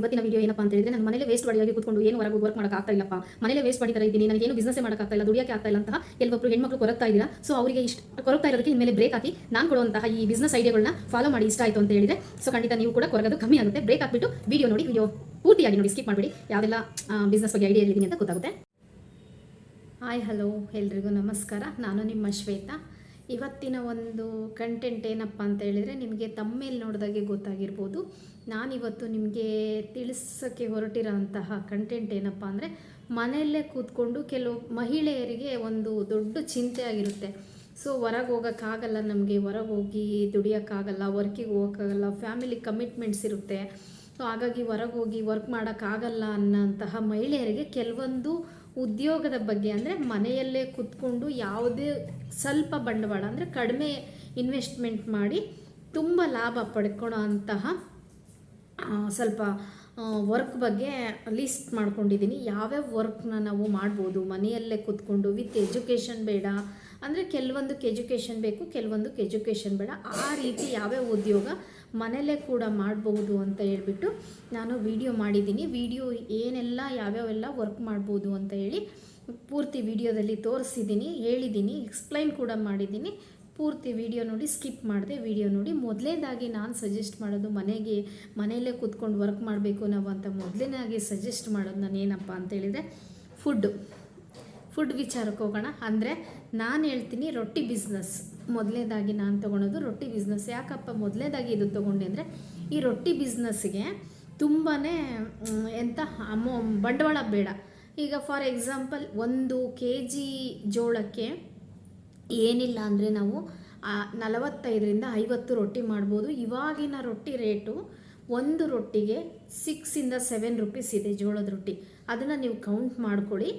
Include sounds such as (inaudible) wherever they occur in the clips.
ಇವತ್ತಿನ ವಿಡಿಯೋ ಏನಪ್ಪ ಅಂತ ಹೇಳಿದ್ರೆ ನಾನು ಮನೇಲಿ ವೇಸ್ಟ್ ಬಡಿಯಾಗಿ ಕೂತ್ಕೊಂಡು ಏನು ಹೊರಗೆ ವರ್ಕ್ ಮಾಡಕ್ಕೆ ಆಗ್ತಾ ಇಲ್ಲಪ್ಪ. ಮನೇಲೆ ವೇಸ್ಟ್ ತರ ಇದ್ದೀನಿ ನನಗೆ ಏನು ಬಿಸ್ನೆಸ್ ಮಾಡಕ್ಕಾಗ್ತಾ ಇಲ್ಲ, ದುಡಿಯಕ್ಕೆ ಆಗ್ತಾ ಇಲ್ಲ ಅಂತ ಕೆಲವೊಬ್ಬರು ಹೆಣ್ಮಕ್ಳು ಕೊರಕ್ತಾ ಇದ್ದೀರಾ? ಸೊ ಅವರಿಗೆ ಇಷ್ಟ ಕೊರಕ್ತಾ ಇರೋದಕ್ಕೆ ಇನ್ಮೇಲೆ ಬ್ರೇಕ್ ಹಾಕಿ ನಾನು ಕೊಡುವಂತಹ ಈ ಬಿಸ್ನೆಸ್ ಐಡಿಯಾಗಳನ್ನ ಫಾಲೋ ಮಾಡಿ ಇಷ್ಟ ಆಯಿತು ಅಂತ ಹೇಳಿದ್ರೆ ಸೊ ಖಂಡಿತ ನೀವು ಕೂಡ ಕೊರಗೋದು ಕಮ್ಮಿ ಆಗುತ್ತೆ. ಬ್ರೇಕ್ ಹಾಕ್ಬಿಟ್ಟು ವಿಡಿಯೋ ನೋಡಿ ವಿಡಿಯೋ ಪೂರ್ತಿಯಾಗಿ ನೋಡಿ ಸ್ಕಿಪ್ ಮಾಡಬೇಡಿ. ಯಾವೆಲ್ಲ ಬಿಸ್ನೆಸ್ ಬಗ್ಗೆ ಐಡಿಯಾ ಇದ್ದೀನಿ ಅಂತ ಗೊತ್ತಾಗುತ್ತೆ. ಹಾಯ್ ಹಲೋ ಎಲ್ರಿಗೂ ನಮಸ್ಕಾರ. ನಾನು ನಿಮ್ಮ ಶ್ವೇತಾ. ಇವತ್ತಿನ ಒಂದು ಕಂಟೆಂಟ್ ಏನಪ್ಪ ಅಂತ ಹೇಳಿದರೆ, ನಿಮಗೆ ತಮ್ಮೇಲೆ ನೋಡಿದಾಗೆ ಗೊತ್ತಾಗಿರ್ಬೋದು. ನಾನಿವತ್ತು ನಿಮಗೆ ತಿಳಿಸೋಕ್ಕೆ ಹೊರಟಿರೋಂತಹ ಕಂಟೆಂಟ್ ಏನಪ್ಪ ಅಂದರೆ ಮನೆಯಲ್ಲೇ ಕೂತ್ಕೊಂಡು ಕೆಲವು ಮಹಿಳೆಯರಿಗೆ ಒಂದು ದೊಡ್ಡ ಚಿಂತೆ ಆಗಿರುತ್ತೆ ಸೊ ಹೊರಗೆ ಹೋಗೋಕ್ಕಾಗಲ್ಲ, ನಮಗೆ ಹೊರಗೆ ಹೋಗಿ ದುಡಿಯೋಕ್ಕಾಗಲ್ಲ ವರ್ಕಿಗೆ ಹೋಗೋಕ್ಕಾಗಲ್ಲ ಫ್ಯಾಮಿಲಿ ಕಮಿಟ್ಮೆಂಟ್ಸ್ ಇರುತ್ತೆ. ಸೊ ಹಾಗಾಗಿ ಹೊರಗೆ ಹೋಗಿ ವರ್ಕ್ ಮಾಡೋಕ್ಕಾಗಲ್ಲ ಅನ್ನೋಂತಹ ಮಹಿಳೆಯರಿಗೆ ಕೆಲವೊಂದು ಉದ್ಯೋಗದ ಬಗ್ಗೆ ಅಂದರೆ ಮನೆಯಲ್ಲೇ ಕೂತ್ಕೊಂಡು ಯಾವುದೇ ಸ್ವಲ್ಪ ಬಂಡವಾಳ ಅಂದರೆ ಕಡಿಮೆ ಇನ್ವೆಸ್ಟ್ಮೆಂಟ್ ಮಾಡಿ ತುಂಬ ಲಾಭ ಪಡ್ಕೊಳ್ಳೋ ಅಂತಹ ಸ್ವಲ್ಪ ವರ್ಕ್ ಬಗ್ಗೆ ಲಿಸ್ಟ್ ಮಾಡ್ಕೊಂಡಿದ್ದೀನಿ ಯಾವ್ಯಾವ ವರ್ಕ್ನ ನಾವು ಮಾಡ್ಬೋದು? ಮನೆಯಲ್ಲೇ ಕೂತ್ಕೊಂಡು ವಿತ್ ಎಜುಕೇಷನ್ ಬೇಡ, ಅಂದರೆ ಕೆಲವೊಂದಕ್ಕೆ ಎಜುಕೇಷನ್ ಬೇಕು, ಕೆಲವೊಂದಕ್ಕೆ ಎಜುಕೇಷನ್ ಬೇಡ. ಆ ರೀತಿ ಯಾವ್ಯಾವ ಉದ್ಯೋಗ ಮನೆಯಲ್ಲೇ ಕೂಡ ಮಾಡಬಹುದು ಅಂತ ಹೇಳ್ಬಿಟ್ಟು ನಾನು ವಿಡಿಯೋ ಮಾಡಿದ್ದೀನಿ ವಿಡಿಯೋ ಏನೆಲ್ಲ, ಯಾವ್ಯಾವೆಲ್ಲ ವರ್ಕ್ ಮಾಡ್ಬೋದು ಅಂತ ಹೇಳಿ ಪೂರ್ತಿ ವಿಡಿಯೋದಲ್ಲಿ ತೋರಿಸಿದ್ದೀನಿ ಹೇಳಿದ್ದೀನಿ ಎಕ್ಸ್ಪ್ಲೈನ್ ಕೂಡ ಮಾಡಿದ್ದೀನಿ ಪೂರ್ತಿ ವಿಡಿಯೋ ನೋಡಿ ಸ್ಕಿಪ್ ಮಾಡಿದೆ ವಿಡಿಯೋ ನೋಡಿ. ಮೊದಲನೇದಾಗಿ ನಾನು ಸಜೆಸ್ಟ್ ಮಾಡೋದು ಮನೆಗೆ, ಮನೆಯಲ್ಲೇ ಕೂತ್ಕೊಂಡು ವರ್ಕ್ ಮಾಡಬೇಕು ನಾವು ಅಂತ ಮೊದಲನೇದಾಗಿ ಸಜೆಸ್ಟ್ ಮಾಡೋದು ನಾನು ಏನಪ್ಪ ಅಂತೇಳಿದರೆ ಫುಡ್ಡು ಫುಡ್ ವಿಚಾರಕ್ಕೆ ಹೋಗೋಣ. ಅಂದರೆ ನಾನು ಹೇಳ್ತೀನಿ ರೊಟ್ಟಿ ಬಿಸ್ನೆಸ್ ಮೊದಲನೇದಾಗಿ ನಾನು ತೊಗೊಳೋದು ರೊಟ್ಟಿ ಬಿಸ್ನೆಸ್ ಯಾಕಪ್ಪ ಮೊದಲನೇದಾಗಿ ಇದು ತೊಗೊಂಡೆ ಅಂದರೆ, ಈ ರೊಟ್ಟಿ ಬಿಸ್ನೆಸ್ಗೆ ತುಂಬಾ ಎಂಥ ಅಮೌ ಬಂಡವಾಳ ಬೇಡ. ಈಗ ಫಾರ್ ಎಕ್ಸಾಂಪಲ್ ಒಂದು ಕೆ ಜಿ ಜೋಳಕ್ಕೆ ಏನಿಲ್ಲ ಅಂದರೆ ನಾವು ನಲವತ್ತೈದರಿಂದ ಐವತ್ತು ರೊಟ್ಟಿ ಮಾಡ್ಬೋದು. ಇವಾಗಿನ ರೊಟ್ಟಿ ರೇಟು ಒಂದು ರೊಟ್ಟಿಗೆ ಸಿಕ್ಸಿಂದ ಸೆವೆನ್ ರುಪೀಸ್ ಇದೆ ಜೋಳದ ರೊಟ್ಟಿ. ಅದನ್ನು ನೀವು ಕೌಂಟ್ ಮಾಡ್ಕೊಳ್ಳಿ.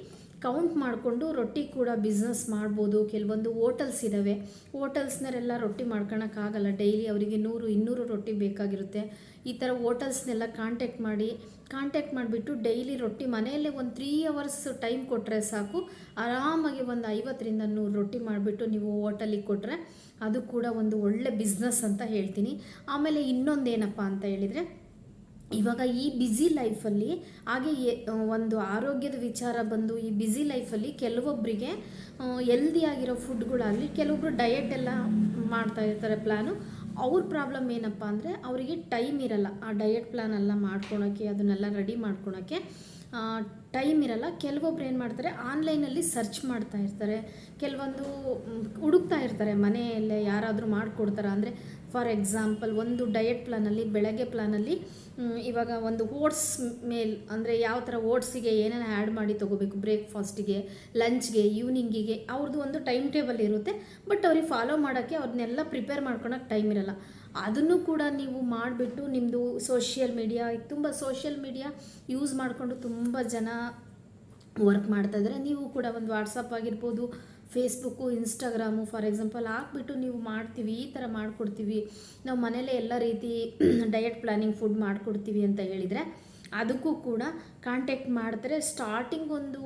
ಕೌಂಟ್ ಮಾಡಿಕೊಂಡು ರೊಟ್ಟಿ ಕೂಡ ಬಿಸ್ನೆಸ್ ಮಾಡ್ಬೋದು. ಕೆಲವೊಂದು ಹೋಟೆಲ್ಸ್ ಇದ್ದಾವೆ ಹೋಟೆಲ್ಸ್ನರೆಲ್ಲ ರೊಟ್ಟಿ ಮಾಡ್ಕೊಳಕ್ಕಾಗಲ್ಲ ಡೈಲಿ ಅವರಿಗೆ ನೂರು, ಇನ್ನೂರು ರೊಟ್ಟಿ ಬೇಕಾಗಿರುತ್ತೆ. ಈ ಥರ ಹೋಟೆಲ್ಸ್ನೆಲ್ಲ ಕಾಂಟ್ಯಾಕ್ಟ್ ಮಾಡಿ ಕಾಂಟ್ಯಾಕ್ಟ್ ಮಾಡಿಬಿಟ್ಟು ಡೈಲಿ ರೊಟ್ಟಿ ಮನೆಯಲ್ಲೇ ಒಂದು ತ್ರೀ ಅವರ್ಸ್ ಟೈಮ್ ಕೊಟ್ಟರೆ ಸಾಕು. ಆರಾಮಾಗಿ ಒಂದು ಐವತ್ತರಿಂದ ನೂರು ರೊಟ್ಟಿ ಮಾಡಿಬಿಟ್ಟು ನೀವು ಹೋಟೆಲಿಗೆ ಕೊಟ್ಟರೆ ಅದು ಕೂಡ ಒಂದು ಒಳ್ಳೆ ಬಿಸ್ನೆಸ್ ಅಂತ ಹೇಳ್ತೀನಿ. ಆಮೇಲೆ ಇನ್ನೊಂದೇನಪ್ಪ ಅಂತ ಹೇಳಿದರೆ ಇವಾಗ ಈ ಬ್ಯುಸಿ ಲೈಫಲ್ಲಿ ಹಾಗೆ ಒಂದು ಆರೋಗ್ಯದ ವಿಚಾರ ಬಂದು ಈ ಬ್ಯುಸಿ ಲೈಫಲ್ಲಿ ಕೆಲವೊಬ್ಬರಿಗೆ ಹೆಲ್ದಿ ಆಗಿರೋ ಫುಡ್ಗಳಾಗಲಿ ಕೆಲವೊಬ್ರು ಡಯಟ್ ಎಲ್ಲ ಮಾಡ್ತಾ ಇರ್ತಾರೆ ಪ್ಲ್ಯಾನು ಅವ್ರ ಪ್ರಾಬ್ಲಮ್ ಏನಪ್ಪ ಅಂದರೆ ಅವರಿಗೆ ಟೈಮ್ ಇರಲ್ಲ. ಆ ಡಯಟ್ ಪ್ಲ್ಯಾನ್ ಎಲ್ಲ ಮಾಡ್ಕೊಳೋಕ್ಕೆ, ಅದನ್ನೆಲ್ಲ ರೆಡಿ ಮಾಡ್ಕೊಳೋಕ್ಕೆ ಟೈಮ್ ಇರಲ್ಲ. ಕೆಲವೊಬ್ರು ಏನು ಮಾಡ್ತಾರೆ ಆನ್ಲೈನಲ್ಲಿ ಸರ್ಚ್ ಮಾಡ್ತಾ ಇರ್ತಾರೆ. ಕೆಲವೊಂದು ಹುಡುಕ್ತಾ ಇರ್ತಾರೆ ಮನೆಯಲ್ಲೇ ಯಾರಾದರೂ ಮಾಡಿಕೊಡ್ತಾರ ಅಂದರೆ ಫಾರ್ ಎಕ್ಸಾಂಪಲ್ ಒಂದು ಡಯಟ್ ಪ್ಲಾನಲ್ಲಿ ಬೆಳಗ್ಗೆ ಪ್ಲಾನಲ್ಲಿ ಇವಾಗ ಒಂದು ಓಟ್ಸ್ ಮೇಲ್ ಅಂದರೆ ಯಾವ ಥರ ಓಟ್ಸಿಗೆ ಏನೇನು ಆ್ಯಡ್ ಮಾಡಿ ತೊಗೋಬೇಕು ಬ್ರೇಕ್ಫಾಸ್ಟಿಗೆ, ಲಂಚ್ಗೆ ಈವ್ನಿಂಗಿಗೆ ಅವ್ರದ್ದು ಒಂದು ಟೈಮ್ ಟೇಬಲ್ ಇರುತ್ತೆ. ಬಟ್ ಅವ್ರಿಗೆ ಫಾಲೋ ಮಾಡೋಕ್ಕೆ ಅವ್ರನ್ನೆಲ್ಲ ಪ್ರಿಪೇರ್ ಮಾಡ್ಕೊಳಕ್ಕೆ ಟೈಮ್ ಇರಲ್ಲ. ಅದನ್ನು ಕೂಡ ನೀವು ಮಾಡಿಬಿಟ್ಟು ನಿಮ್ಮದು ಸೋಷಿಯಲ್ ಮೀಡಿಯಾ ತುಂಬ ಸೋಷಿಯಲ್ ಮೀಡಿಯಾ ಯೂಸ್ ಮಾಡಿಕೊಂಡು ತುಂಬ ಜನ ವರ್ಕ್ ಮಾಡ್ತಾ ಇದ್ದಾರೆ ನೀವು ಕೂಡ ಒಂದು ವಾಟ್ಸಪ್ ಆಗಿರ್ಬೋದು ಫೇಸ್ಬುಕ್ಕು ಇನ್ಸ್ಟಾಗ್ರಾಮು ಫಾರ್ ಎಕ್ಸಾಂಪಲ್ ಹಾಕ್ಬಿಟ್ಟು ನೀವು ಮಾಡ್ತೀವಿ, ಈ ಥರ ಮಾಡಿಕೊಡ್ತೀವಿ. ನಾವು ಮನೇಲೇ ಎಲ್ಲ ರೀತಿ ಡಯಟ್ ಪ್ಲಾನಿಂಗ್ ಫುಡ್ ಮಾಡಿಕೊಡ್ತೀವಿ ಅಂತ ಹೇಳಿದರೆ ಅದಕ್ಕೂ ಕೂಡ ಕಾಂಟ್ಯಾಕ್ಟ್ ಮಾಡಿದ್ರೆ ಸ್ಟಾರ್ಟಿಂಗ್ ಒಂದು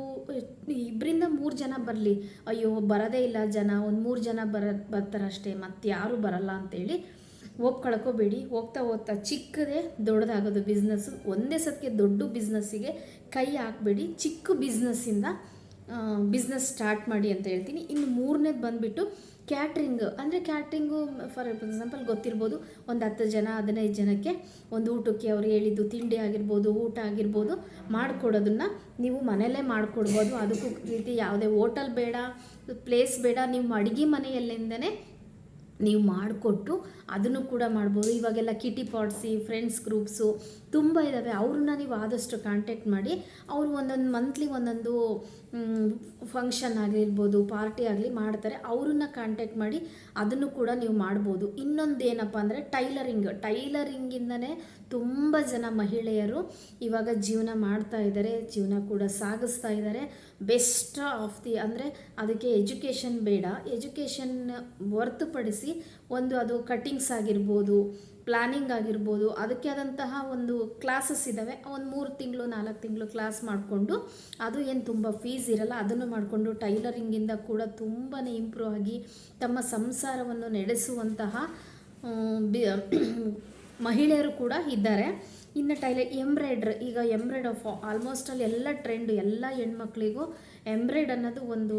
ಇಬ್ಬರಿಂದ ಮೂರು ಜನ ಬರಲಿ. ಅಯ್ಯೋ, ಬರೋದೇ ಇಲ್ಲ ಜನ. ಒಂದು ಮೂರು ಜನ ಬರ, ಬರ್ತಾರಷ್ಟೇ. ಮತ್ತೆ ಯಾರೂ ಬರಲ್ಲ ಅಂತೇಳಿ ಒಪ್ಕೊಳ್ಕೋಬೇಡಿ. ಹೋಗ್ತಾ ಹೋಗ್ತಾ ಚಿಕ್ಕದೇ ದೊಡ್ಡದಾಗೋದು ಬಿಸ್ನೆಸ್ಸು ಒಂದೇ ಸತ್ಗೆ ದೊಡ್ಡ ಬಿಸ್ನೆಸ್ಸಿಗೆ ಕೈ ಹಾಕಬೇಡಿ. ಚಿಕ್ಕ ಬಿಸ್ನೆಸ್ಸಿಂದ ಬಿಸ್ನೆಸ್ ಸ್ಟಾರ್ಟ್ ಮಾಡಿ ಅಂತ ಹೇಳ್ತೀನಿ. ಇನ್ನು ಮೂರನೇದು ಬಂದುಬಿಟ್ಟು ಕ್ಯಾಟ್ರಿಂಗ್ ಅಂದರೆ ಕ್ಯಾಟ್ರಿಂಗು ಫಾರ್ ಎಕ್ಸಾಂಪಲ್ ಗೊತ್ತಿರ್ಬೋದು, ಒಂದು ಹತ್ತು ಜನ, ಹದಿನೈದು ಜನಕ್ಕೆ ಒಂದು ಊಟಕ್ಕೆ ಅವ್ರು ಹೇಳಿದ್ದು ತಿಂಡಿ ಆಗಿರ್ಬೋದು, ಊಟ ಆಗಿರ್ಬೋದು ಮಾಡಿಕೊಡೋದನ್ನು ನೀವು ಮನೆಯಲ್ಲೇ ಮಾಡಿಕೊಡ್ಬೋದು. ಅದಕ್ಕೂ ರೀತಿ ಯಾವುದೇ ಹೋಟೆಲ್ ಬೇಡ ಪ್ಲೇಸ್ ಬೇಡ, ನೀವು ಅಡುಗೆ ಮನೆಯಲ್ಲಿಂದನೇ ನೀವು ಮಾಡಿಕೊಟ್ಟು ಅದನ್ನು ಕೂಡ ಮಾಡ್ಬೋದು. ಇವಾಗೆಲ್ಲ ಕಿಟಿ ಪಾಟ್ಸಿ ಫ್ರೆಂಡ್ಸ್ ಗ್ರೂಪ್ಸು ತುಂಬ ಇದ್ದಾವೆ ಅವ್ರನ್ನ ನೀವು ಆದಷ್ಟು ಕಾಂಟ್ಯಾಕ್ಟ್ ಮಾಡಿ, ಅವರು ಒಂದೊಂದು ಮಂತ್ಲಿ ಒಂದೊಂದು ಫಂಕ್ಷನ್ ಆಗಿರ್ಬೋದು ಪಾರ್ಟಿ ಆಗಲಿ ಮಾಡ್ತಾರೆ. ಅವ್ರನ್ನ ಕಾಂಟ್ಯಾಕ್ಟ್ ಮಾಡಿ ಅದನ್ನು ಕೂಡ ನೀವು ಮಾಡ್ಬೋದು. ಇನ್ನೊಂದು ಏನಪ್ಪ ಅಂದರೆ ಟೈಲರಿಂಗ್ ಟೈಲರಿಂಗಿಂದನೇ ತುಂಬ ಜನ ಮಹಿಳೆಯರು ಇವಾಗ ಜೀವನ ಮಾಡ್ತಾ ಇದ್ದಾರೆ ಜೀವನ ಕೂಡ ಸಾಗಿಸ್ತಾ ಇದ್ದಾರೆ ಬೆಸ್ಟ್ ಆಫ್ ದಿ ಅಂದರೆ ಅದಕ್ಕೆ ಎಜುಕೇಷನ್ ಬೇಡ. ಎಜುಕೇಷನ್ ಹೊರತುಪಡಿಸಿ ಒಂದು ಅದು ಕಟ್ಟಿಂಗ್ಸ್ ಆಗಿರ್ಬೋದು ಪ್ಲಾನಿಂಗ್ ಆಗಿರ್ಬೋದು, ಅದಕ್ಕೆ ಆದಂತಹ ಒಂದು ಕ್ಲಾಸಸ್ ಇದ್ದಾವೆ ಒಂದು ಮೂರು ತಿಂಗಳು, ನಾಲ್ಕು ತಿಂಗಳು ಕ್ಲಾಸ್ ಮಾಡಿಕೊಂಡು ಅದು ಏನು ತುಂಬ ಫೀಸ್ ಇರಲ್ಲ, ಅದನ್ನು ಮಾಡಿಕೊಂಡು ಟೈಲರಿಂಗಿಂದ ಕೂಡ ತುಂಬಾ ಇಂಪ್ರೂವ್ ಆಗಿ ತಮ್ಮ ಸಂಸಾರವನ್ನು ನಡೆಸುವಂತಹ ಬಿ, ಮಹಿಳೆಯರು ಕೂಡ ಇದ್ದಾರೆ. ಇನ್ನು ಟೈಲರ್ ಎಂಬ್ರಾಯ್ಡ್ರ್ ಈಗ ಎಂಬ್ರಾಯ್ಡ್ ಆಫ್ ಆಲ್ಮೋಸ್ಟ್ ಅಲ್ಲಿ ಎಲ್ಲ ಟ್ರೆಂಡ್ ಎಲ್ಲ ಹೆಣ್ಮಕ್ಳಿಗೂ ಎಂಬ್ರಾಯ್ಡ್ ಅನ್ನೋದು ಒಂದು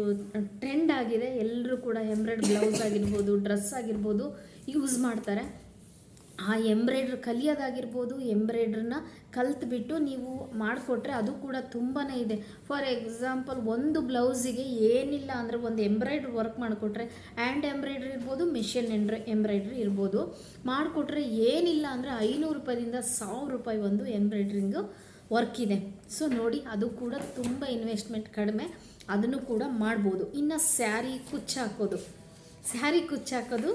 ಟ್ರೆಂಡ್ ಆಗಿದೆ. ಎಲ್ಲರೂ ಕೂಡ ಎಂಬ್ರಾಯ್ಡ್ ಬ್ಲೌಸ್ ಆಗಿರ್ಬೋದು ಡ್ರೆಸ್ ಆಗಿರ್ಬೋದು ಯೂಸ್ ಮಾಡ್ತಾರೆ. ಆ ಎಂಬ್ರಾಯ್ಡ್ರಿ ಕಲಿಯೋದಾಗಿರ್ಬೋದು ಎಂಬ್ರಾಯ್ಡ್ರನ್ನ ಕಲ್ತ್ಬಿಟ್ಟು ನೀವು ಮಾಡಿಕೊಟ್ರೆ ಅದು ಕೂಡ ತುಂಬಾ ಇದೆ. ಫಾರ್ ಎಕ್ಸಾಂಪಲ್, ಒಂದು ಬ್ಲೌಸಿಗೆ ಏನಿಲ್ಲ ಅಂದರೆ ಒಂದು ಎಂಬ್ರಾಯ್ಡ್ರಿ ವರ್ಕ್ ಮಾಡಿಕೊಟ್ರೆ ಹ್ಯಾಂಡ್ ಎಂಬ್ರಾಯ್ಡ್ರಿ ಇರ್ಬೋದು, ಮಿಷಿನ್ ಎಂಬ್ರ, ಎಂಬ್ರಾಯ್ಡ್ರಿ ಇರ್ಬೋದು. ಮಾಡಿಕೊಟ್ರೆ ಏನಿಲ್ಲ ಅಂದರೆ ಐನೂರು ರೂಪಾಯಿಂದ ಸಾವಿರ ರೂಪಾಯಿ ಒಂದು ಎಂಬ್ರಾಯ್ಡ್ರಿಂಗು ವರ್ಕ್ ಇದೆ. ಸೊ ನೋಡಿ, ಅದು ಕೂಡ ತುಂಬ ಇನ್ವೆಸ್ಟ್ಮೆಂಟ್ ಕಡಿಮೆ. ಅದನ್ನು ಕೂಡ ಮಾಡ್ಬೋದು. ಇನ್ನು ಸ್ಯಾರಿ ಕುಚ್ಚು ಹಾಕೋದು. ಸ್ಯಾರಿ ಕುಚ್ಚಾಕೋದು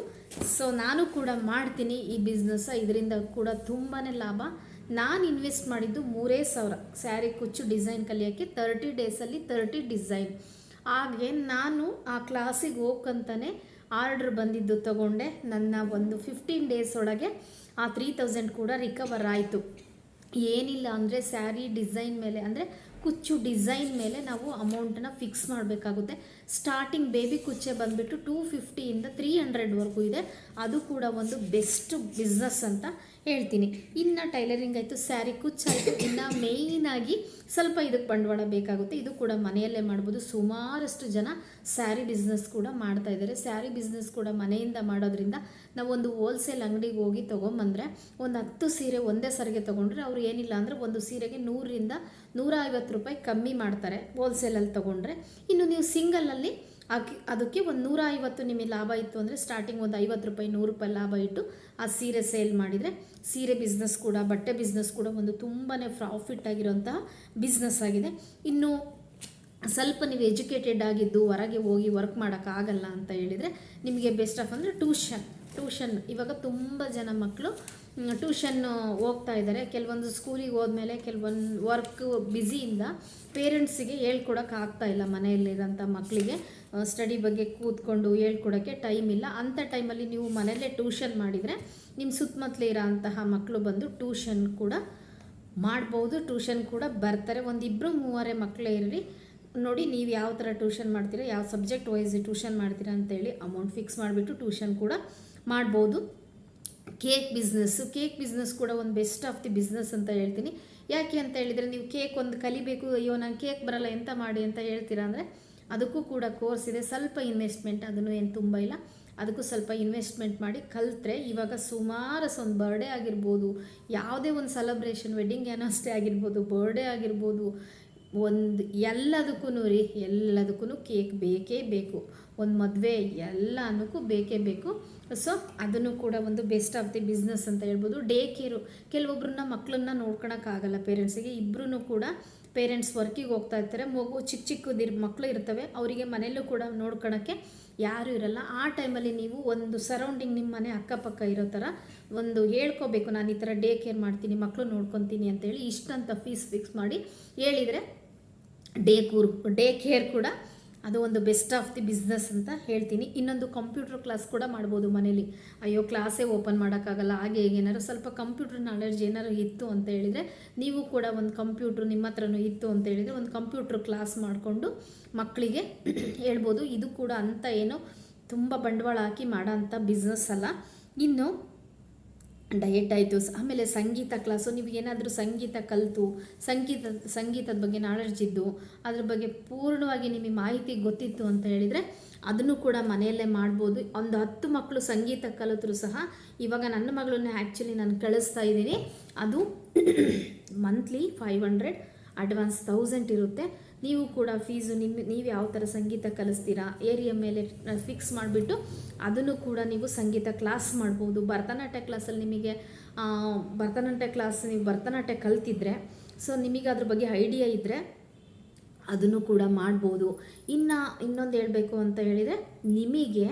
ಸೊ ನಾನು ಕೂಡ ಮಾಡ್ತೀನಿ ಈ ಬಿಸ್ನೆಸ್ ಇದರಿಂದ ಕೂಡ ತುಂಬಾ ಲಾಭ. ನಾನು ಇನ್ವೆಸ್ಟ್ ಮಾಡಿದ್ದು ಮೂರೇ ಸಾವಿರ. ಸ್ಯಾರಿ ಕುಚ್ಚು ಡಿಸೈನ್ ಕಲಿಯೋಕ್ಕೆ ತರ್ಟಿ ಡೇಸಲ್ಲಿ ತರ್ಟಿ ಡಿಸೈನ್ ಹಾಗೆ ನಾನು ಆ ಕ್ಲಾಸಿಗೆ ಹೋಗ್ಕಂತಾನೆ ಆರ್ಡ್ರ್ ಬಂದಿದ್ದು ತಗೊಂಡೆ. ನನ್ನ ಒಂದು ಫಿಫ್ಟೀನ್ ಡೇಸ್ ಒಳಗೆ ಆ ತ್ರೀ ತೌಸಂಡ್ ಕೂಡ ರಿಕವರ್ ಆಯಿತು. ಏನಿಲ್ಲ ಅಂದರೆ ಸ್ಯಾರಿ ಡಿಸೈನ್ ಮೇಲೆ ಅಂದರೆ ಕುಚ್ಚು ಡಿಸೈನ್ ಮೇಲೆ ನಾವು ಅಮೌಂಟನ್ನು ಫಿಕ್ಸ್ ಮಾಡಬೇಕಾಗುತ್ತೆ. ಸ್ಟಾರ್ಟಿಂಗ್ ಬೇಬಿ ಕುಚ್ಚೆ ಬಂದುಬಿಟ್ಟು ಟೂ ಫಿಫ್ಟಿಯಿಂದ ತ್ರೀ ಹಂಡ್ರೆಡ್ವರೆಗೂ ಇದೆ. ಅದು ಕೂಡ ಒಂದು ಬೆಸ್ಟ್ ಬಿಸ್ನೆಸ್ ಅಂತ ಹೇಳ್ತೀನಿ. ಇನ್ನು ಟೈಲರಿಂಗ್ ಆಯಿತು, ಸ್ಯಾರಿ ಕುಚ್ಚಾಯಿತು ಇನ್ನು ಆಗಿ ಸ್ವಲ್ಪ ಇದಕ್ಕೆ ಬಂಡವಾಳ ಬೇಕಾಗುತ್ತೆ. ಇದು ಕೂಡ ಮನೆಯಲ್ಲೇ ಮಾಡ್ಬೋದು. ಸುಮಾರಷ್ಟು ಜನ ಸ್ಯಾರಿ ಬಿಸ್ನೆಸ್ ಕೂಡ ಮಾಡ್ತಾ ಇದ್ದಾರೆ. ಸ್ಯಾರಿ ಬಿಸ್ನೆಸ್ ಕೂಡ ಮನೆಯಿಂದ ಮಾಡೋದ್ರಿಂದ ನಾವೊಂದು ಹೋಲ್ಸೇಲ್ ಅಂಗಡಿಗೆ ಹೋಗಿ ತೊಗೊಂಬಂದರೆ ಒಂದು ಹತ್ತು ಸೀರೆ ಒಂದೇ ಸರಿಗೆ ತೊಗೊಂಡ್ರೆ ಅವ್ರು ಏನಿಲ್ಲ ಅಂದರೆ ಒಂದು ಸೀರೆಗೆ ನೂರರಿಂದ ನೂರ ಐವತ್ತು ರೂಪಾಯಿ ಕಮ್ಮಿ ಮಾಡ್ತಾರೆ. ಹೋಲ್ಸೇಲಲ್ಲಿ ತೊಗೊಂಡ್ರೆ. ಇನ್ನು ನೀವು ಸಿಂಗಲಲ್ಲಿ ಅದಕ್ಕೆ ಒಂದು ನೂರ ಐವತ್ತು ನಿಮಗೆ ಲಾಭ ಇತ್ತು ಅಂದರೆ ಸ್ಟಾರ್ಟಿಂಗ್ ಒಂದು ಐವತ್ತು ರೂಪಾಯಿ, ನೂರು ರೂಪಾಯಿ ಲಾಭ ಇಟ್ಟು ಆ ಸೀರೆ ಸೇಲ್ ಮಾಡಿದರೆ ಸೀರೆ ಬಿಸ್ನೆಸ್ ಕೂಡ, ಬಟ್ಟೆ ಬಿಸ್ನೆಸ್ ಕೂಡ ಒಂದು ತುಂಬಾ ಪ್ರಾಫಿಟ್ ಆಗಿರೋಂತಹ ಬಿಸ್ನೆಸ್ ಆಗಿದೆ. ಇನ್ನು ಸ್ವಲ್ಪ ನೀವು ಎಜುಕೇಟೆಡ್ ಆಗಿದ್ದು ಹೊರಗೆ ಹೋಗಿ ವರ್ಕ್ ಮಾಡೋಕ್ಕಾಗಲ್ಲ ಅಂತ ಹೇಳಿದರೆ ನಿಮಗೆ ಬೆಸ್ಟ್ ಆಫ್ ಅಂದರೆ ಟ್ಯೂಷನ್ ಟ್ಯೂಷನ್ ಇವಾಗ ತುಂಬ ಜನ ಮಕ್ಕಳು ಟ್ಯೂಷನ್ ಹೋಗ್ತಾ ಇದ್ದಾರೆ. ಕೆಲವೊಂದು ಸ್ಕೂಲಿಗೆ ಹೋದ್ಮೇಲೆ ಕೆಲವೊಂದು ವರ್ಕ್ ಬ್ಯುಸಿಯಿಂದ ಪೇರೆಂಟ್ಸಿಗೆ ಹೇಳ್ಕೊಡೋಕ್ಕಾಗ್ತಾ ಇಲ್ಲ ಮನೆಯಲ್ಲಿರೋಂಥ ಮಕ್ಕಳಿಗೆ ಸ್ಟಡಿ ಬಗ್ಗೆ ಕೂತ್ಕೊಂಡು ಹೇಳ್ಕೊಡೋಕ್ಕೆ ಟೈಮ್ ಇಲ್ಲ. ಅಂಥ ಟೈಮಲ್ಲಿ ನೀವು ಮನೆಯಲ್ಲೇ ಟ್ಯೂಷನ್ ಮಾಡಿದರೆ ನಿಮ್ಮ ಸುತ್ತಮುತ್ತಲೇ ಇರೋ ಅಂತಹ ಮಕ್ಕಳು ಬಂದು ಟ್ಯೂಷನ್ ಕೂಡ ಮಾಡ್ಬೋದು. ಟ್ಯೂಷನ್ ಕೂಡ ಬರ್ತಾರೆ. ಒಂದಿಬ್ಬರು ಮೂವರೇ ಮಕ್ಕಳೇ ಇರಲಿ. ನೋಡಿ, ನೀವು ಯಾವ ಥರ ಟ್ಯೂಷನ್ ಮಾಡ್ತೀರಾ, ಯಾವ ಸಬ್ಜೆಕ್ಟ್ ವೈಸ್ ಟ್ಯೂಷನ್ ಮಾಡ್ತೀರಾ ಅಂತೇಳಿ ಅಮೌಂಟ್ ಫಿಕ್ಸ್ ಮಾಡಿಬಿಟ್ಟು ಟ್ಯೂಷನ್ ಕೂಡ ಮಾಡ್ಬೋದು. ಕೇಕ್ ಬಿಸ್ನೆಸ್ಸು ಕೇಕ್ ಬಿಸ್ನೆಸ್ ಕೂಡ ಒಂದು ಬೆಸ್ಟ್ ಆಫ್ ದಿ ಬಿಸ್ನೆಸ್ ಅಂತ ಹೇಳ್ತೀನಿ. ಯಾಕೆ ಅಂತ ಹೇಳಿದರೆ, ನೀವು ಕೇಕ್ ಒಂದು ಕಲಿಬೇಕು, ಅಯ್ಯೋ, ನಂಗೆ ಕೇಕ್ ಬರಲ್ಲ, ಎಂತ ಮಾಡಿ ಅಂತ ಹೇಳ್ತೀರಾ ಅಂದರೆ ಅದಕ್ಕೂ ಕೂಡ ಕೋರ್ಸ್ ಇದೆ. ಸ್ವಲ್ಪ ಇನ್ವೆಸ್ಟ್ಮೆಂಟ್ ಅದನ್ನು ಏನು ತುಂಬ ಇಲ್ಲ. ಅದಕ್ಕೂ ಸ್ವಲ್ಪ ಇನ್ವೆಸ್ಟ್ಮೆಂಟ್ ಮಾಡಿ ಕಲಿತ್ರೆ ಇವಾಗ ಸುಮಾರು ಒಂದು ಬರ್ಡೇ ಆಗಿರ್ಬೋದು. ಯಾವುದೇ ಒಂದು ಸೆಲೆಬ್ರೇಷನ್ ವೆಡ್ಡಿಂಗ್ ಅಷ್ಟೇ ಆಗಿರ್ಬೋದು ಬರ್ಡೇ ಆಗಿರ್ಬೋದು. ಒಂದು ಎಲ್ಲದಕ್ಕೂ ರೀ ಎಲ್ಲದಕ್ಕೂ ಕೇಕ್ ಬೇಕೇ ಬೇಕು. ಒಂದು ಮದುವೆ ಎಲ್ಲನಕ್ಕೂ ಬೇಕೇ ಬೇಕು. ಸೊ ಅದನ್ನು ಕೂಡ ಒಂದು ಬೆಸ್ಟ್ ಆಫ್ ದಿ ಬಿಸ್ನೆಸ್ ಅಂತ ಹೇಳ್ಬೋದು. ಡೇ ಕೇರು ಕೆಲವೊಬ್ಬರನ್ನ ಮಕ್ಕಳನ್ನ ನೋಡ್ಕೊಳಕ್ಕಾಗಲ್ಲ ಪೇರೆಂಟ್ಸಿಗೆ ಇಬ್ಬರೂ ಕೂಡ ಪೇರೆಂಟ್ಸ್ ವರ್ಕಿಗೆ ಹೋಗ್ತಾ ಇರ್ತಾರೆ. ಮಗು ಚಿಕ್ಕ ಚಿಕ್ಕದಿರ್ ಮಕ್ಕಳು ಇರ್ತವೆ. ಅವರಿಗೆ ಮನೆಯಲ್ಲೂ ಕೂಡ ನೋಡ್ಕೊಳಕ್ಕೆ ಯಾರೂ ಇರಲ್ಲ. ಆ ಟೈಮಲ್ಲಿ ನೀವು ಒಂದು ಸರೌಂಡಿಂಗ್ ನಿಮ್ಮ ಮನೆ ಅಕ್ಕಪಕ್ಕ ಇರೋ ಥರ ಒಂದು ಹೇಳ್ಕೋಬೇಕು. ನಾನು ಈ ಥರ ಡೇ ಕೇರ್ ಮಾಡ್ತೀನಿ ಮಕ್ಕಳು ನೋಡ್ಕೊತೀನಿ ಅಂತೇಳಿ ಇಷ್ಟಂತ ಫೀಸ್ ಫಿಕ್ಸ್ ಮಾಡಿ ಹೇಳಿದರೆ ಡೇ ಕೂರ್ ಡೇ ಕೇರ್ ಕೂಡ ಅದು ಒಂದು ಬೆಸ್ಟ್ ಆಫ್ ದಿ ಬಿಸ್ನೆಸ್ ಅಂತ ಹೇಳ್ತೀನಿ. ಇನ್ನೊಂದು ಕಂಪ್ಯೂಟರ್ ಕ್ಲಾಸ್ ಕೂಡ ಮಾಡ್ಬೋದು ಮನೇಲಿ. ಅಯ್ಯೋ ಕ್ಲಾಸೇ ಓಪನ್ ಮಾಡೋಕ್ಕಾಗಲ್ಲ. ಹಾಗೆ ಹೇಗೆ ಏನಾದ್ರು ಸ್ವಲ್ಪ ಕಂಪ್ಯೂಟರ್ ನಾಲೆಡ್ಜ್ ಏನಾದ್ರು ಇತ್ತು ಅಂತ ಹೇಳಿದರೆ ನೀವು ಕೂಡ ಒಂದು ಕಂಪ್ಯೂಟ್ರ್ ನಿಮ್ಮ ಹತ್ರನೂ ಇತ್ತು ಅಂತ ಹೇಳಿದರೆ ಒಂದು ಕಂಪ್ಯೂಟ್ರ್ ಕ್ಲಾಸ್ ಮಾಡಿಕೊಂಡು ಮಕ್ಕಳಿಗೆ (clears throat) ಹೇಳ್ಬೋದು. ಇದು ಕೂಡ ಅಂತ ಏನು ತುಂಬ ಬಂಡವಾಳ ಹಾಕಿ ಮಾಡೋ ಅಂಥ ಬಿಸ್ನೆಸ್ ಅಲ್ಲ. ಇನ್ನು ಡಯಟ್ ಆಯಿತು. ಆಮೇಲೆ ಸಂಗೀತ ಕ್ಲಾಸು ನೀವು ಏನಾದರೂ ಸಂಗೀತ ಕಲಿತು, ಸಂಗೀತ, ಸಂಗೀತದ ಬಗ್ಗೆ ನಾಲೆಡ್ಜ್ ಇದ್ದು, ಅದ್ರ ಬಗ್ಗೆ ಪೂರ್ಣವಾಗಿ ನಿಮಗೆ ಮಾಹಿತಿ ಗೊತ್ತಿತ್ತು ಅಂತ ಹೇಳಿದರೆ ಅದನ್ನು ಕೂಡ ಮನೆಯಲ್ಲೇ ಮಾಡ್ಬೋದು. ಒಂದು ಹತ್ತು ಮಕ್ಕಳು ಸಂಗೀತ ಕಲಿತರು ಸಹ ಇವಾಗ ನನ್ನ ಮಗಳನ್ನ ಆ್ಯಕ್ಚುಲಿ ನಾನು ಕಳಿಸ್ತಾ ಇದ್ದೀನಿ. ಅದು monthly five hundred advance thousand ಇರುತ್ತೆ. ನೀವು ಕೂಡ ಫೀಸು ನಿಮ್ಮ ನೀವು ಯಾವ ಥರ ಸಂಗೀತ ಕಲಿಸ್ತೀರಾ ಏರಿಯ ಮೇಲೆ ಫಿಕ್ಸ್ ಮಾಡಿಬಿಟ್ಟು ಅದನ್ನು ಕೂಡ ನೀವು ಸಂಗೀತ ಕ್ಲಾಸ್ ಮಾಡ್ಬೋದು. ಭರತನಾಟ್ಯ ಕ್ಲಾಸಲ್ಲಿ ನಿಮಗೆ ಭರತನಾಟ್ಯ ಕ್ಲಾಸ್ ನೀವು ಭರತನಾಟ್ಯ ಕಲ್ತಿದ್ರೆ ಸೊ ನಿಮಗೆ ಅದ್ರ ಬಗ್ಗೆ ಐಡಿಯಾ ಇದ್ದರೆ ಅದನ್ನು ಕೂಡ ಮಾಡ್ಬೋದು. ಇನ್ನು ಇನ್ನೊಂದು ಹೇಳಬೇಕು ಅಂತ ಹೇಳಿದರೆ, ನಿಮಗೆ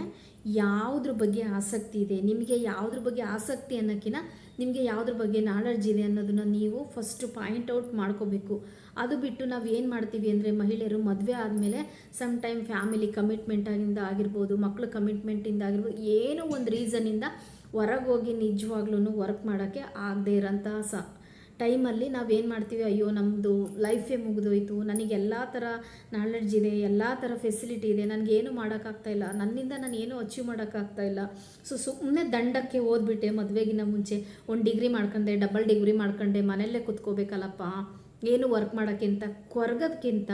ಯಾವುದ್ರ ಬಗ್ಗೆ ಆಸಕ್ತಿ ಇದೆ, ನಿಮಗೆ ಯಾವುದ್ರ ಬಗ್ಗೆ ಆಸಕ್ತಿ ಅನ್ನೋಕ್ಕಿಂತ ನಿಮಗೆ ಯಾವುದ್ರ ಬಗ್ಗೆ ನಾಲೆಡ್ಜ್ ಇದೆ ಅನ್ನೋದನ್ನು ನೀವು ಫಸ್ಟ್ ಪಾಯಿಂಟ್ ಔಟ್ ಮಾಡ್ಕೋಬೇಕು. ಅದು ಬಿಟ್ಟು ನಾವು ಏನು ಮಾಡ್ತೀವಿ ಅಂದರೆ ಮಹಿಳೆಯರು ಮದುವೆ ಆದಮೇಲೆ ಸಮ್ ಟೈಮ್ ಫ್ಯಾಮಿಲಿ ಕಮಿಟ್ಮೆಂಟಾಗಿಂದ ಆಗಿರ್ಬೋದು ಮಕ್ಕಳು ಕಮಿಟ್ಮೆಂಟಿಂದ ಆಗಿರ್ಬೋದು, ಏನೋ ಒಂದು ರೀಸನಿಂದ ಹೊರಗೋಗಿ ನಿಜವಾಗ್ಲೂ ವರ್ಕ್ ಮಾಡೋಕ್ಕೆ ಆಗದೇ ಇರೋಂಥ ಸ ಟೈಮಲ್ಲಿ ನಾವೇನು ಮಾಡ್ತೀವಿ, ಅಯ್ಯೋ ನಮ್ಮದು ಲೈಫೇ ಮುಗಿದೋಯ್ತು ನನಗೆ ಎಲ್ಲ ಥರ ನಾಲೆಡ್ಜ್ ಇದೆ, ಎಲ್ಲ ಥರ ಫೆಸಿಲಿಟಿ ಇದೆ, ನನಗೇನು ಮಾಡೋಕ್ಕಾಗ್ತಾಯಿಲ್ಲ ನನ್ನಿಂದ ನಾನು ಏನೂ ಅಚೀವ್ ಮಾಡೋಕ್ಕಾಗ್ತಾಯಿಲ್ಲ ಸೊ ಸುಮ್ಮನೆ ದಂಡಕ್ಕೆ ಓದ್ಬಿಟ್ಟೆ ಮದುವೆಗಿನ ಮುಂಚೆ, ಒಂದು ಡಿಗ್ರಿ ಮಾಡ್ಕೊಂಡೆ ಡಬಲ್ ಡಿಗ್ರಿ ಮಾಡ್ಕೊಂಡೆ, ಮನೆಯಲ್ಲೇ ಕುತ್ಕೋಬೇಕಲ್ಲಪ್ಪ, ಏನು ವರ್ಕ್ ಮಾಡೋಕ್ಕಿಂತ ಕೊರಗೋದಕ್ಕಿಂತ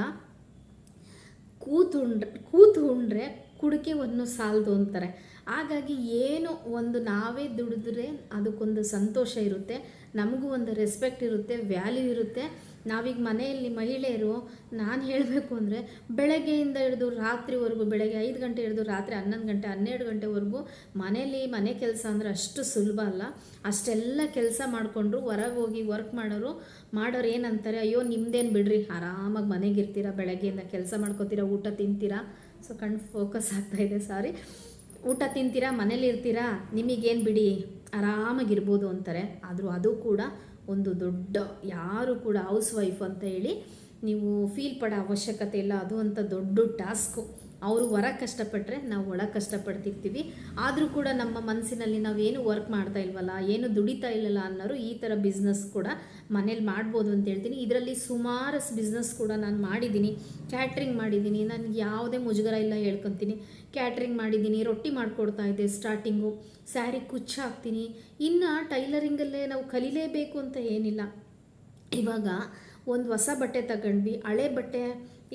ಕೂತು ಉಂಡ್ರೆ ಕೂತು ಉಂಡ್ರೆ ಕುಡಿಕೆ ಒಂದು ಸಾಲದು ಅಂತಾರೆ. ಹಾಗಾಗಿ ಏನು ಒಂದು ನಾವೇ ದುಡಿದ್ರೆ ಅದಕ್ಕೊಂದು ಸಂತೋಷ ಇರುತ್ತೆ, ನಮಗೂ ಒಂದು ರೆಸ್ಪೆಕ್ಟ್ ಇರುತ್ತೆ ವ್ಯಾಲ್ಯೂ ಇರುತ್ತೆ. ನಾವೀಗ ಮನೆಯಲ್ಲಿ ಮಹಿಳೆಯರು, ನಾನು ಹೇಳಬೇಕು ಅಂದರೆ ಬೆಳಗ್ಗೆಯಿಂದ ಹಿಡಿದು ರಾತ್ರಿವರೆಗೂ, ಬೆಳಗ್ಗೆ ಐದು ಗಂಟೆ ಹಿಡಿದು ರಾತ್ರಿ ಹನ್ನೊಂದು ಗಂಟೆ, ಹನ್ನೆರಡು ಗಂಟೆವರೆಗೂ ಮನೇಲಿ ಮನೆ ಕೆಲಸ ಅಂದರೆ ಅಷ್ಟು ಸುಲಭ ಅಲ್ಲ. ಅಷ್ಟೆಲ್ಲ ಕೆಲಸ ಮಾಡಿಕೊಂಡ್ರು, ಹೊರಗೆ ಹೋಗಿ ವರ್ಕ್ ಮಾಡೋರು ಮಾಡೋರು ಏನಂತಾರೆ, ಅಯ್ಯೋ, ನಿಮ್ದೇನು ಬಿಡ್ರಿ, ಆರಾಮಾಗಿ ಮನೆಗಿರ್ತೀರಾ ಬೆಳಗ್ಗೆಯಿಂದ ಕೆಲಸ ಮಾಡ್ಕೋತೀರಾ, ಊಟ ತಿಂತೀರಾ? ಸೊ ಕಣ್ಣು ಫೋಕಸ್ ಆಗ್ತಾ ಇದೆ ಸಾರಿ ಊಟ ತಿಂತೀರಾ, ಮನೇಲಿ ಇರ್ತೀರಾ, ನಿಮಗೇನು ಬಿಡಿ, ಆರಾಮಾಗಿರ್ಬೋದು ಅಂತಾರೆ. ಆದರೂ ಅದು ಕೂಡ ಒಂದು ದೊಡ್ಡ, ಯಾರು ಕೂಡ ಹೌಸ್ ವೈಫ್ ಅಂತ ಹೇಳಿ ನೀವು ಫೀಲ್ ಪಡೋ ಅವಶ್ಯಕತೆ ಇಲ್ಲ. ಅದು ಅಂತ ದೊಡ್ಡ ಟಾಸ್ಕು. ಅವರು ಹೊರ ಕಷ್ಟಪಟ್ಟರೆ ನಾವು ಒಳ ಕಷ್ಟಪಡ್ತಿರ್ತೀವಿ. ಆದರೂ ಕೂಡ ನಮ್ಮ ಮನಸ್ಸಿನಲ್ಲಿ ನಾವೇನು ವರ್ಕ್ ಮಾಡ್ತಾ ಇಲ್ವಲ್ಲ, ಏನು ದುಡಿತಾ ಇಲ್ಲಲ್ಲ ಅನ್ನೋರು ಈ ಥರ ಬಿಸ್ನೆಸ್ ಕೂಡ ಮನೇಲಿ ಮಾಡ್ಬೋದು ಅಂತ ಹೇಳ್ತೀನಿ. ಇದರಲ್ಲಿ ಸುಮಾರಸ್ ಬಿಸ್ನೆಸ್ ಕೂಡ ನಾನು ಮಾಡಿದ್ದೀನಿ. ಕ್ಯಾಟ್ರಿಂಗ್ ಮಾಡಿದ್ದೀನಿ. ನನಗೆ ಯಾವುದೇ ಮುಜುಗರ ಇಲ್ಲ ಹೇಳ್ಕೊತೀನಿ. ಕ್ಯಾಟ್ರಿಂಗ್ ಮಾಡಿದ್ದೀನಿ, ರೊಟ್ಟಿ ಮಾಡಿಕೊಡ್ತಾ ಇದ್ದೆ ಸ್ಟಾರ್ಟಿಂಗು ಸ್ಯಾರಿ ಕುಚ್ಚು ಹಾಕ್ತೀನಿ. ಇನ್ನು ಟೈಲರಿಂಗಲ್ಲೇ ನಾವು ಕಲಿಲೇಬೇಕು ಅಂತ ಏನಿಲ್ಲ. ಇವಾಗ ಒಂದು ಹೊಸ ಬಟ್ಟೆ ತಗೊಂಡ್ವಿ. ಹಳೆ ಬಟ್ಟೆ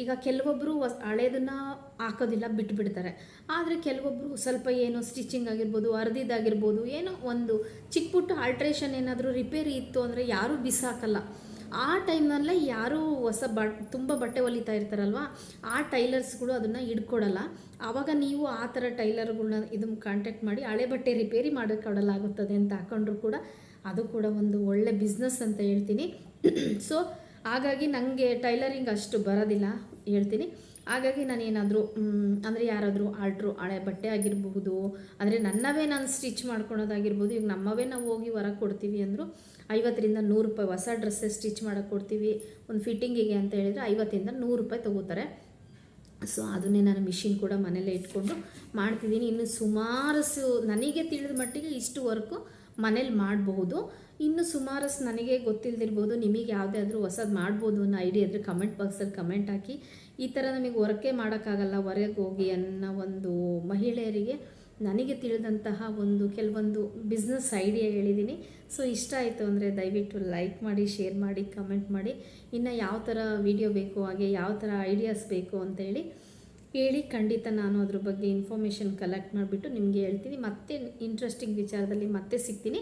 ಈಗ ಕೆಲವೊಬ್ಬರು ಹೊಸ ಹಳೇದನ್ನು ಹಾಕೋದಿಲ್ಲ, ಬಿಟ್ಬಿಡ್ತಾರೆ. ಆದರೆ ಕೆಲವೊಬ್ಬರು ಸ್ವಲ್ಪ ಏನು ಸ್ಟಿಚಿಂಗ್ ಆಗಿರ್ಬೋದು ಅರ್ದಿದ್ದಾಗಿರ್ಬೋದು ಏನೋ ಒಂದು ಚಿಕ್ಕ ಪುಟ್ಟ ಆಲ್ಟ್ರೇಷನ್ ಏನಾದರೂ ರಿಪೇರಿ ಇತ್ತು ಅಂದರೆ ಯಾರೂ ಬಿಸಾಕಲ್ಲ. ಆ ಟೈಮ್ನಲ್ಲೇ ಯಾರೂ ಹೊಸ ಬ, ತುಂಬ ಬಟ್ಟೆ ಹೊಲಿತಾ ಇರ್ತಾರಲ್ವಾ, ಆ ಟೈಲರ್ಸ್ಗಳು ಅದನ್ನು ಹಿಡ್ಕೊಡಲ್ಲ. ಆವಾಗ ನೀವು ಆ ಥರ ಟೈಲರ್ಗಳನ್ನ ಇದನ್ನು ಕಾಂಟ್ಯಾಕ್ಟ್ ಮಾಡಿ ಹಳೆ ಬಟ್ಟೆ ರಿಪೇರಿ ಮಾಡಿಕೊಡಲಾಗುತ್ತದೆ ಅಂತ ಹಾಕೊಂಡ್ರು ಕೂಡ, ಅದು ಕೂಡ ಒಂದು ಒಳ್ಳೆ ಬಿಸ್ನೆಸ್ ಅಂತ ಹೇಳ್ತೀನಿ. ಸೊ ಹಾಗಾಗಿ ನನಗೆ ಟೈಲರಿಂಗ್ ಅಷ್ಟು ಬರೋದಿಲ್ಲ, ಹೇಳ್ತೀನಿ. ಹಾಗಾಗಿ ನಾನು ಏನಾದರೂ ಅಂದರೆ ಯಾರಾದರೂ ಆಲ್ಟ್ರು ಹಳೆ ಬಟ್ಟೆ ಆಗಿರಬಹುದು, ಅಂದರೆ ನನ್ನವೇ ನಾನು ಸ್ಟಿಚ್ ಮಾಡ್ಕೊಳೋದಾಗಿರ್ಬೋದು ಈಗ ನಮ್ಮವೇ ನಾವು ಹೋಗಿ ಹೊರಗೆ ಕೊಡ್ತೀವಿ ಅಂದರು ಐವತ್ತರಿಂದ ನೂರು ರೂಪಾಯಿ ಹೊಸ ಡ್ರೆಸ್ಸೇ ಸ್ಟಿಚ್ ಮಾಡೋಕ್ಕೆ ಕೊಡ್ತೀವಿ. ಒಂದು ಫಿಟ್ಟಿಂಗಿಗೆ ಅಂತ ಹೇಳಿದರೆ ಐವತ್ತರಿಂದ ನೂರು ರೂಪಾಯಿ ತೊಗೋತಾರೆ. ಸೊ ಅದನ್ನೇ ನಾನು ಮಿಷಿನ್ ಕೂಡ ಮನೇಲೇ ಇಟ್ಕೊಂಡು ಮಾಡ್ತಿದ್ದೀನಿ. ಇನ್ನು ಸುಮಾರು ನನಗೆ ತಿಳಿದ ಮಟ್ಟಿಗೆ ಇಷ್ಟು ವರ್ಕು ಮನೇಲಿ ಮಾಡಬಹುದು. ಇನ್ನು ಸುಮಾರು ನನಗೆ ಗೊತ್ತಿಲ್ಲದಿರ್ಬೋದು ನಿಮಗೆ ಯಾವುದಾದ್ರೂ ಹೊಸದು ಮಾಡ್ಬೋದು ಅನ್ನೋ ಐಡಿಯಾ ಇದ್ದರೆ ಕಮೆಂಟ್ ಬಾಕ್ಸಲ್ಲಿ ಕಮೆಂಟ್ ಹಾಕಿ. ಈ ಥರ ನಮಗೆ ವರ್ಕೇ ಮಾಡೋಕ್ಕಾಗಲ್ಲ, ಹೊರಗೆ ಹೋಗಿ ಅನ್ನೋ ಒಂದು ಮಹಿಳೆಯರಿಗೆ ನನಗೆ ತಿಳಿದಂತಹ ಒಂದು ಕೆಲವೊಂದು ಬಿಸ್ನೆಸ್ ಐಡಿಯಾ ಹೇಳಿದ್ದೀನಿ ಸೊ ಇಷ್ಟ ಆಯಿತು ಅಂದರೆ ದಯವಿಟ್ಟು ಲೈಕ್ ಮಾಡಿ ಶೇರ್ ಮಾಡಿ ಕಮೆಂಟ್ ಮಾಡಿ. ಇನ್ನು ಯಾವ ಥರ ವಿಡಿಯೋ ಬೇಕು, ಹಾಗೆ ಯಾವ ಥರ ಐಡಿಯಾಸ್ ಬೇಕು ಅಂತೇಳಿ ಹೇಳಿ ಖಂಡಿತ ನಾನು ಅದ್ರ ಬಗ್ಗೆ ಇನ್ಫಾರ್ಮೇಷನ್ ಕಲೆಕ್ಟ್ ಮಾಡಿಬಿಟ್ಟು ನಿಮಗೆ ಹೇಳ್ತೀನಿ. ಮತ್ತೆ ಇಂಟ್ರೆಸ್ಟಿಂಗ್ ವಿಚಾರದಲ್ಲಿ ಮತ್ತೆ ಸಿಗ್ತೀನಿ.